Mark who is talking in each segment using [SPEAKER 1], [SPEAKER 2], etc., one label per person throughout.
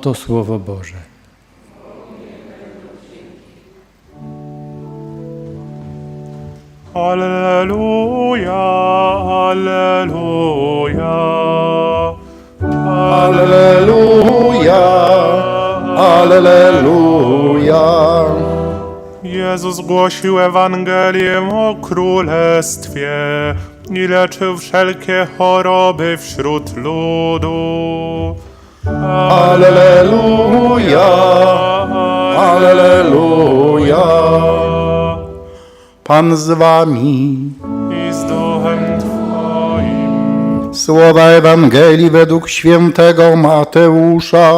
[SPEAKER 1] To Słowo Boże.
[SPEAKER 2] Alleluja, Alleluja.
[SPEAKER 3] Alleluja, Alleluja.
[SPEAKER 2] Jezus głosił Ewangelię o Królestwie i leczył wszelkie choroby wśród ludu.
[SPEAKER 3] Alleluja, Alleluja. Pan z wami.
[SPEAKER 2] I z duchem Twoim
[SPEAKER 3] Słowa Ewangelii według świętego Mateusza.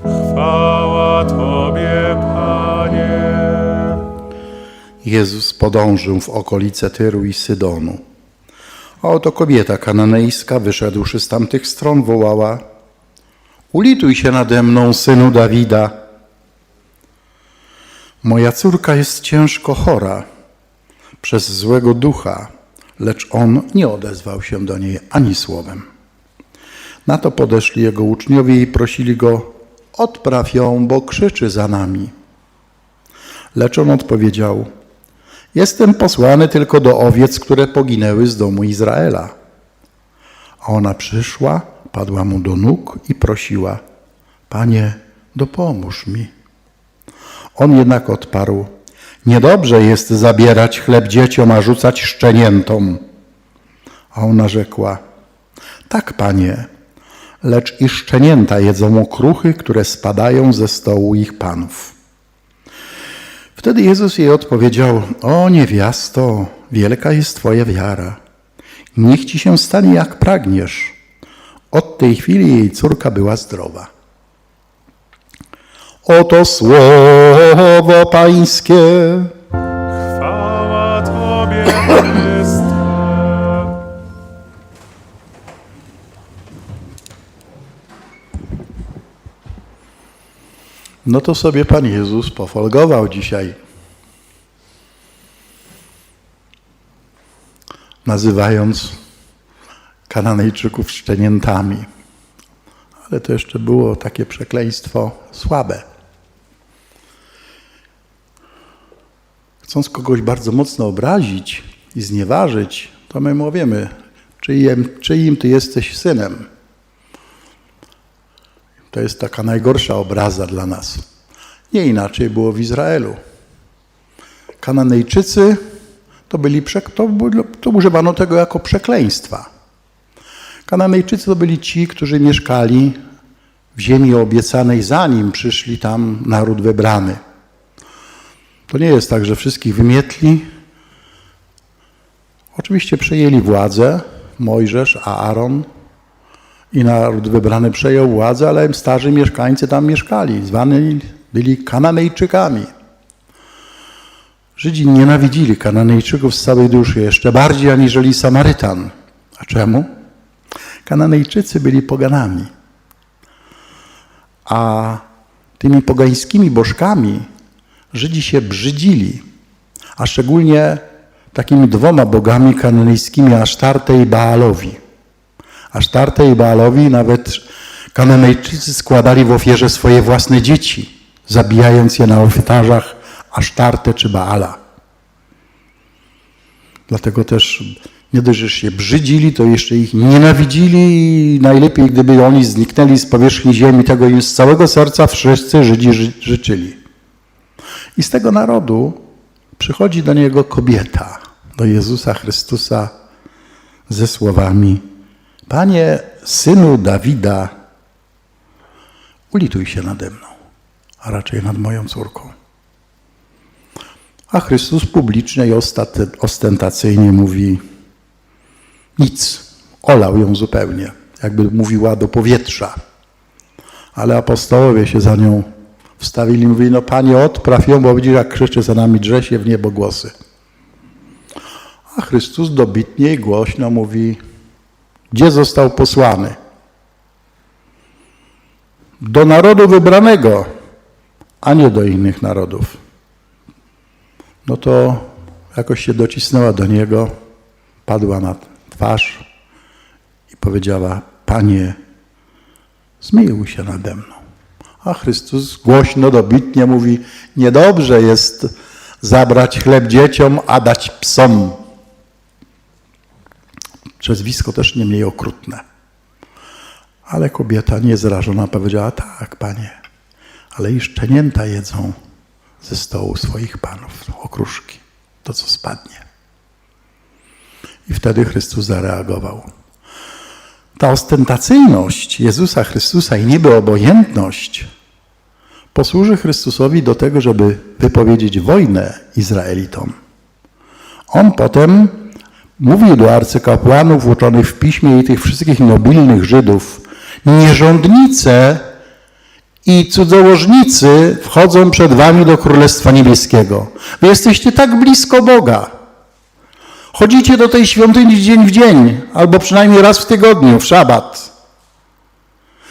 [SPEAKER 2] chwała Tobie, Panie.
[SPEAKER 3] Jezus podążył w okolice Tyru i Sydonu. A oto kobieta kananejska, wyszedłszy z tamtych stron, wołała Ulituj się nade mną, synu Dawida. Moja córka jest ciężko chora przez złego ducha, lecz on nie odezwał się do niej ani słowem. Na to podeszli jego uczniowie i prosili go, odpraw ją, bo krzyczy za nami. Lecz on odpowiedział, jestem posłany tylko do owiec, które poginęły z domu Izraela. A ona przyszła, padła mu do nóg i prosiła, Panie, dopomóż mi. On jednak odparł, niedobrze jest zabierać chleb dzieciom, a rzucać szczeniętom. A ona rzekła, tak, Panie, lecz i szczenięta jedzą okruchy, które spadają ze stołu ich panów. Wtedy Jezus jej odpowiedział: O niewiasto, wielka jest Twoja wiara. Niech ci się stanie jak pragniesz. Od tej chwili jej córka była zdrowa. Oto słowo Pańskie.
[SPEAKER 2] Chwała Tobie, Chryste.
[SPEAKER 3] No to sobie Pan Jezus pofolgował dzisiaj. Nazywając Kananejczyków szczeniętami. Ale to jeszcze było takie przekleństwo słabe. Chcąc kogoś bardzo mocno obrazić i znieważyć, to my mówimy, czyim, czyim ty jesteś synem. To jest taka najgorsza obraza dla nas. Nie inaczej było w Izraelu. Kananejczycy to byli, to, to używano tego jako przekleństwa. Kananejczycy to byli ci, którzy mieszkali w ziemi obiecanej, zanim przyszli tam naród wybrany. To nie jest tak, że wszystkich wymietli. Oczywiście przejęli władzę, Mojżesz, Aaron, i naród wybrany przejął władzę, ale starzy mieszkańcy tam mieszkali, zwani byli Kananejczykami. Żydzi nienawidzili Kananejczyków z całej duszy, jeszcze bardziej aniżeli Samarytan. A czemu? Kananejczycy byli poganami. A tymi pogańskimi bożkami Żydzi się brzydzili, a szczególnie takimi dwoma bogami kananejskimi, Asztarte i Baalowi. Asztarte i Baalowi nawet Kananejczycy składali w ofierze swoje własne dzieci, zabijając je na ołtarzach Asztarte czy Baala. Dlatego też nie dość, że się brzydzili, to jeszcze ich nienawidzili najlepiej, gdyby oni zniknęli z powierzchni ziemi, tego im z całego serca wszyscy Żydzi ży- życzyli. I z tego narodu przychodzi do niego kobieta, do Jezusa Chrystusa ze słowami Panie, synu Dawida, ulituj się nade mną, a raczej nad moją córką. A Chrystus publicznie i ostentacyjnie mówi nic, olał ją zupełnie, jakby mówiła do powietrza. Ale apostołowie się za nią wstawili i mówili, no Panie, odpraw ją, bo widzisz, jak krzyczy za nami, drze się w niebo głosy. A Chrystus dobitnie i głośno mówi, gdzie został posłany? Do narodu wybranego, a nie do innych narodów. No to jakoś się docisnęła do niego, padła na twarz i powiedziała: Panie, zmiłuj się nade mną. A Chrystus głośno, dobitnie mówi, niedobrze jest zabrać chleb dzieciom, a dać psom. Przezwisko też nie mniej okrutne. Ale kobieta niezrażona powiedziała, tak, panie, ale i szczenięta jedzą ze stołu swoich panów okruszki, to co spadnie. I wtedy Chrystus zareagował. Ta ostentacyjność Jezusa Chrystusa i niby obojętność posłuży Chrystusowi do tego, żeby wypowiedzieć wojnę Izraelitom. On potem mówił do arcykapłanów uczonych w piśmie i tych wszystkich nobilnych Żydów, nierządnice i cudzołożnicy wchodzą przed wami do Królestwa Niebieskiego. Wy jesteście tak blisko Boga. Chodzicie do tej świątyni dzień w dzień, albo przynajmniej raz w tygodniu, w szabat.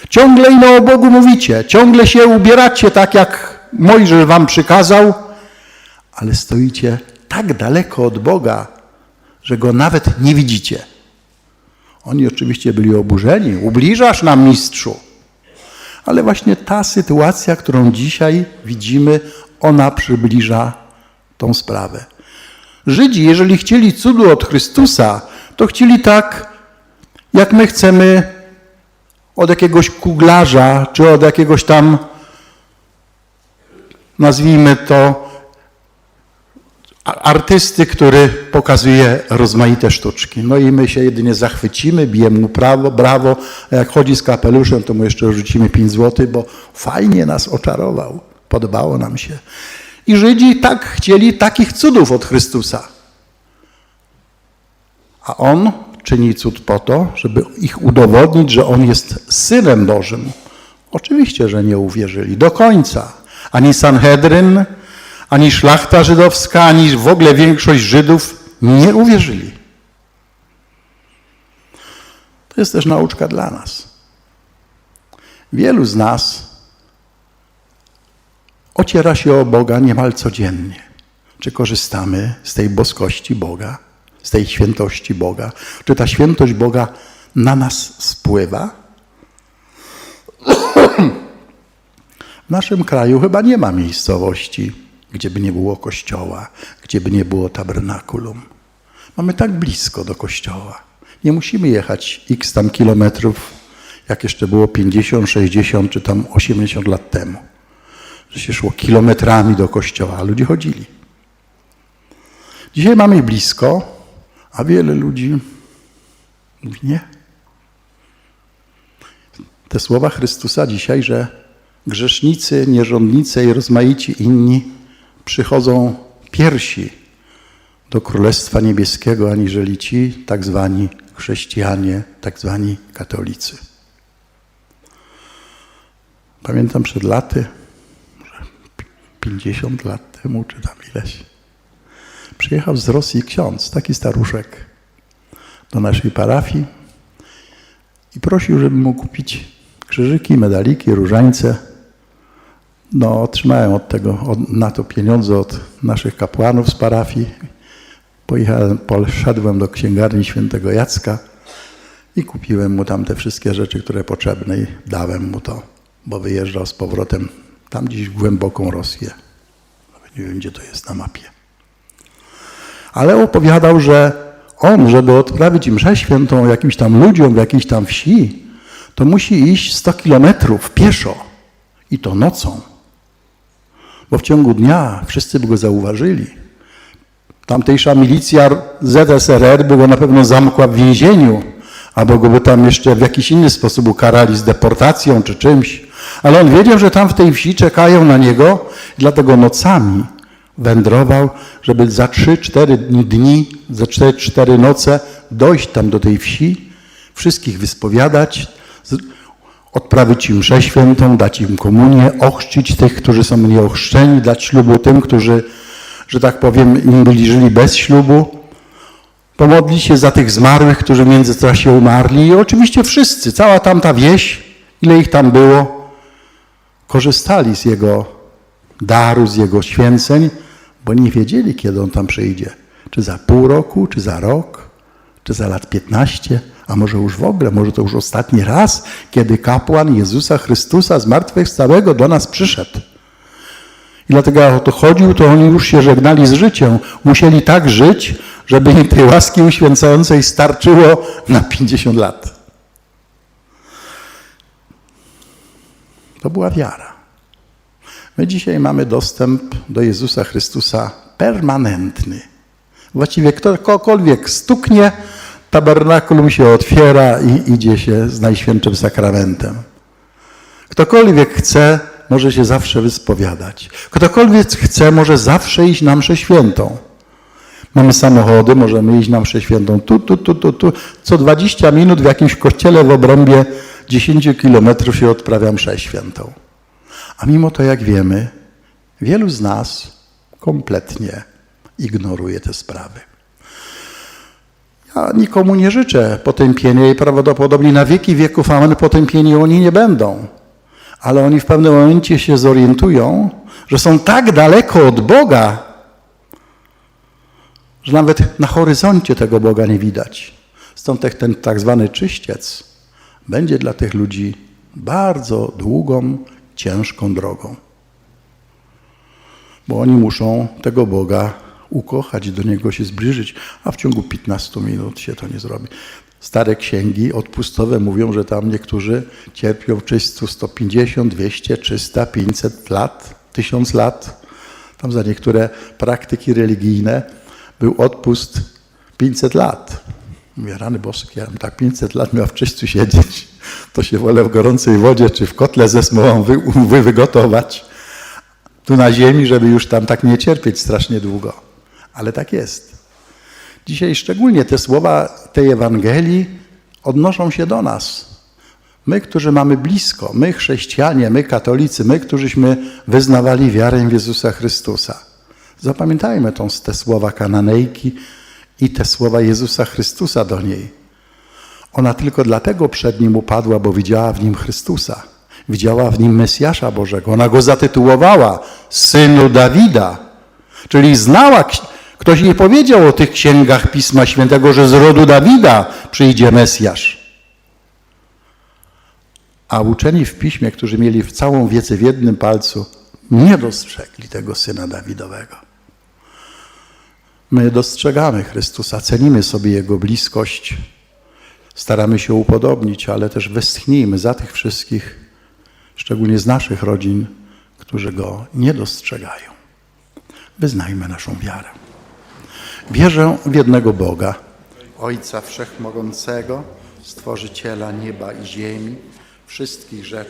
[SPEAKER 3] Ciągle ino o Bogu mówicie, ciągle się ubieracie tak, jak Mojżesz wam przykazał, ale stoicie tak daleko od Boga, że Go nawet nie widzicie. Oni oczywiście byli oburzeni. Ubliżasz nam, mistrzu. Ale właśnie ta sytuacja, którą dzisiaj widzimy, ona przybliża tą sprawę. Żydzi, jeżeli chcieli cudu od Chrystusa, to chcieli tak, jak my chcemy od jakiegoś kuglarza, czy od jakiegoś tam, nazwijmy to, artysty, który pokazuje rozmaite sztuczki. No i my się jedynie zachwycimy, bijemy mu prawo, brawo, a jak chodzi z kapeluszem, to mu jeszcze rzucimy 5 zł, bo fajnie nas oczarował, podobało nam się. I Żydzi tak chcieli takich cudów od Chrystusa. A On czyni cud po to, żeby ich udowodnić, że On jest Synem Bożym. Oczywiście, że nie uwierzyli do końca. Ani Sanhedryn, ani szlachta żydowska, ani w ogóle większość Żydów nie uwierzyli. To jest też nauczka dla nas. Wielu z nas ociera się o Boga niemal codziennie. Czy korzystamy z tej boskości Boga, z tej świętości Boga? Czy ta świętość Boga na nas spływa? W naszym kraju chyba nie ma miejscowości, gdzie by nie było kościoła, gdzie by nie było tabernakulum. Mamy tak blisko do kościoła. Nie musimy jechać x tam kilometrów, jak jeszcze było 50, 60 czy tam 80 lat temu. Że się szło kilometrami do kościoła, a ludzie chodzili. Dzisiaj mamy blisko, a wiele ludzi mówi nie. Te słowa Chrystusa dzisiaj, że grzesznicy, nierządnice i rozmaici inni przychodzą piersi do Królestwa Niebieskiego, aniżeli ci tak zwani chrześcijanie, tak zwani katolicy. Pamiętam przed laty, 50 lat temu, czy tam ileś, przyjechał z Rosji ksiądz, taki staruszek, do naszej parafii i prosił, żebym mu kupić krzyżyki, medaliki, różańce. No, otrzymałem od tego, od, na to pieniądze od naszych kapłanów z parafii. Pojechałem, poszedłem do księgarni świętego Jacka i kupiłem mu tam te wszystkie rzeczy, które potrzebne i dałem mu to, bo wyjeżdżał z powrotem tam gdzieś głęboką Rosję. Nie wiem, gdzie to jest na mapie. Ale opowiadał, że on, żeby odprawić mszę świętą jakimś tam ludziom w jakiejś tam wsi, to musi iść 100 kilometrów pieszo i to nocą. Bo w ciągu dnia wszyscy by go zauważyli. Tamtejsza milicja ZSRR by go na pewno zamkła w więzieniu, albo go by tam jeszcze w jakiś inny sposób ukarali z deportacją czy czymś. Ale on wiedział, że tam w tej wsi czekają na niego, dlatego nocami wędrował, żeby za 3-4 dni, za 4 noce dojść tam do tej wsi, wszystkich wyspowiadać, odprawić im mszę świętą, dać im komunię, ochrzcić tych, którzy są nieochrzczeni, dać ślubu tym, którzy, że tak powiem, im byli żyli bez ślubu, pomodlić się za tych zmarłych, którzy w międzyczasie umarli i oczywiście wszyscy, cała tamta wieś, ile ich tam było, korzystali z jego daru, z jego święceń, bo nie wiedzieli, kiedy on tam przyjdzie. Czy za pół roku, czy za rok, czy za lat 15, A może już w ogóle, może to już ostatni raz, kiedy kapłan Jezusa Chrystusa zmartwychwstałego do nas przyszedł. I dlatego jak o to chodził, to oni już się żegnali z życiem. Musieli tak żyć, żeby im tej łaski uświęcającej starczyło na 50 lat. To była wiara. My dzisiaj mamy dostęp do Jezusa Chrystusa permanentny. Właściwie ktokolwiek stuknie, tabernakulum się otwiera i idzie się z Najświętszym Sakramentem. Ktokolwiek chce, może się zawsze wyspowiadać. Ktokolwiek chce, może zawsze iść na mszę świętą. Mamy samochody, możemy iść na mszę świętą tu, tu, tu, tu, tu. Co 20 minut w jakimś kościele w obrębie 10 kilometrów się odprawia mszę świętą. A mimo to, jak wiemy, wielu z nas kompletnie ignoruje te sprawy. Ja nikomu nie życzę potępienia i prawdopodobnie na wieki wieków amen potępieni oni nie będą. Ale oni w pewnym momencie się zorientują, że są tak daleko od Boga, że nawet na horyzoncie tego Boga nie widać. Stąd ten tak zwany czyściec będzie dla tych ludzi bardzo długą, ciężką drogą. Bo oni muszą tego Boga ukochać, do Niego się zbliżyć, a w ciągu 15 minut się to nie zrobi. Stare księgi odpustowe mówią, że tam niektórzy cierpią czystu 150, 200, 300, 500 lat, 1000 lat. Tam za niektóre praktyki religijne był odpust 500 lat. Mówię, rany boskie, ja tak 500 lat miał w czyściu siedzieć, to się wolę w gorącej wodzie czy w kotle ze smołą wy, wy, wygotować tu na ziemi, żeby już tam tak nie cierpieć strasznie długo. Ale tak jest. Dzisiaj szczególnie te słowa tej Ewangelii odnoszą się do nas. My, którzy mamy blisko, my chrześcijanie, my katolicy, my, którzyśmy wyznawali wiarę w Jezusa Chrystusa. Zapamiętajmy tą, te słowa Kananejki i te słowa Jezusa Chrystusa do niej. Ona tylko dlatego przed nim upadła, bo widziała w nim Chrystusa. Widziała w nim Mesjasza Bożego. Ona go zatytułowała Synu Dawida. Czyli znała, ktoś jej powiedział o tych księgach Pisma Świętego, że z rodu Dawida przyjdzie Mesjasz. A uczeni w piśmie, którzy mieli całą wiedzę w jednym palcu, nie dostrzegli tego syna Dawidowego. My dostrzegamy Chrystusa, cenimy sobie Jego bliskość, staramy się upodobnić, ale też westchnijmy za tych wszystkich, szczególnie z naszych rodzin, którzy Go nie dostrzegają. Wyznajmy naszą wiarę. Wierzę w jednego Boga, Ojca Wszechmogącego, Stworzyciela nieba i ziemi, wszystkich rzeczy,